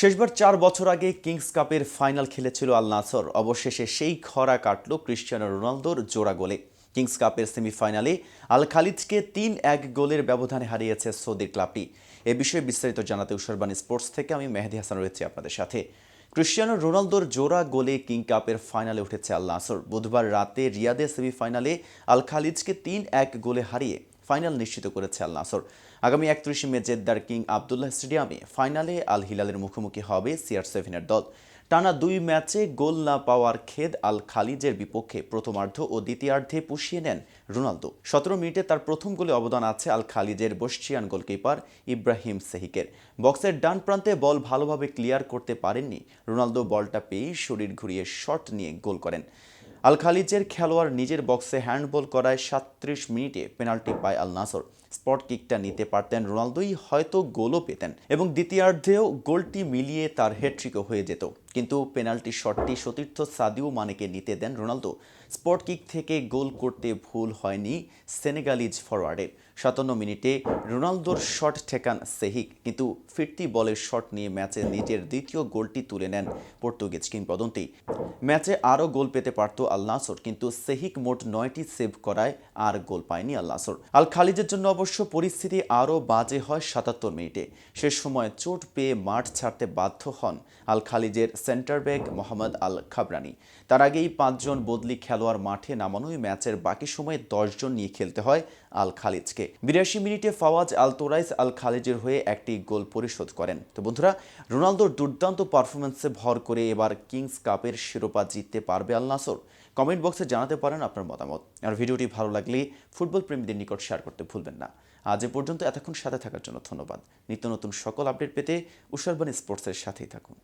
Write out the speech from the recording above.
শেষবার চার বছর আগে কিংস কাপের ফাইনাল খেলেছিল আল নাসর। অবশেষে সেই খরা কাটল ক্রিশ্চিয়ানো রোনালদোর জোড়া গোলে। কিংস কাপের সেমিফাইনালে আল খালিদকে তিন এক গোলের ব্যবধানে হারিয়েছে সৌদির ক্লাবটি এ বিষয়ে বিস্তারিত জানাতে উসরবানি স্পোর্টস থেকে আমি মেহেদি হাসান রয়েছি আপনাদের সাথে। ক্রিশ্চিয়ানো রোনালদোর জোড়া গোলে কিং কাপের ফাইনালে উঠেছে আল নাসর। বুধবার রাতে রিয়াদে সেমিফাইনালে আল খালিদকে তিন এক গোলে হারিয়ে ফাইনাল নিশ্চিত করেছে আল নাসর। আগামী একত্রিশে মে জেদ্দার কিং আবদুল্লাহ স্টেডিয়ামে ফাইনালে আল হিলালের মুখোমুখি হবে সিআর সেভেনের দল। টানা দুই ম্যাচে গোল না পাওয়ার খেদ আল খালিজের বিপক্ষে প্রথমার্ধ ও দ্বিতীয়ার্ধে পুষিয়ে নেন রোনালদো। সতেরো মিনিটে তার প্রথম গোলে অবদান আছে আল খালিজের বসচিয়ান গোলকিপার ইব্রাহিম সেহিকের। বক্সের ডান প্রান্তে বল ভালোভাবে ক্লিয়ার করতে পারেননি রোনালদো বলটা পেয়েই শরীর ঘুরিয়ে শট নিয়ে গোল করেন। আল খালিজের খেলোয়াড় নিজের বক্সে হ্যান্ডবল করায় সাত্রিশ মিনিটে পেনাল্টি পায় আল নাসর স্পট কিকটা নিতে পারতেন রোনালদোই, হয়তো গোলও পেতেন এবং দ্বিতীয়ার্ধেও গোলটি মিলিয়ে তার হ্যাট্রিকও হয়ে যেত। কিন্তু পেনাল্টি শটটি সতীর্থ সাদিও মানেকে নিতে দেন রোনালদো। স্পট কিক থেকে গোল করতে ভুল হয়নি সেনেগালিজ ফরওয়ার্ডের সাতান্ন মিনিটে রোনালদোর শট ঠেকান সেহিক, কিন্তু ফিরতি বলের শট নিয়ে ম্যাচে নিজের দ্বিতীয় গোলটি তুলে নেন পর্তুগিজ কিংবদন্তি। ম্যাচে আরও গোল পেতে পারত আল কিন্তু সেহিক মোট নয়টি সেভ করায় আর গোল পায়নি আল আল খালিজের জন্য অবশ্য পরিস্থিতি আরও বাজে হয় সাতাত্তর মিনিটে। সে সময় চোট পেয়ে মাঠ ছাড়তে বাধ্য হন আল খালিজের center back Mohammed Al Khabrani. তার আগেই পাঁচজন বদলি খেলোয়াড় মাঠে নামানোই ম্যাচের বাকি সময়ে দশজন নিয়ে খেলতে হয় আল খালিজকে বিরাশি মিনিটে ফাওয়াজ আল তোরাইস আল খালিজের হয়ে একটি গোল পরিশোধ করেন। তো বন্ধুরা, রোনালদোর দুর্দান্ত পারফরমেন্সে ভর করে এবার কিংস কাপের শিরোপা জিততে পারবে আল নাসর। কমেন্ট বক্সে জানাতে পারেন আপনার মতামত। আর ভিডিওটি ভালো লাগলে ফুটবল প্রেমীদের নিকট শেয়ার করতে ভুলবেন না। আজ এ পর্যন্ত এতক্ষণ সাথে থাকার জন্য ধন্যবাদ। নিত্য নতুন সকল আপডেট পেতে উষারবাণী স্পোর্টসের সাথেই থাকুন।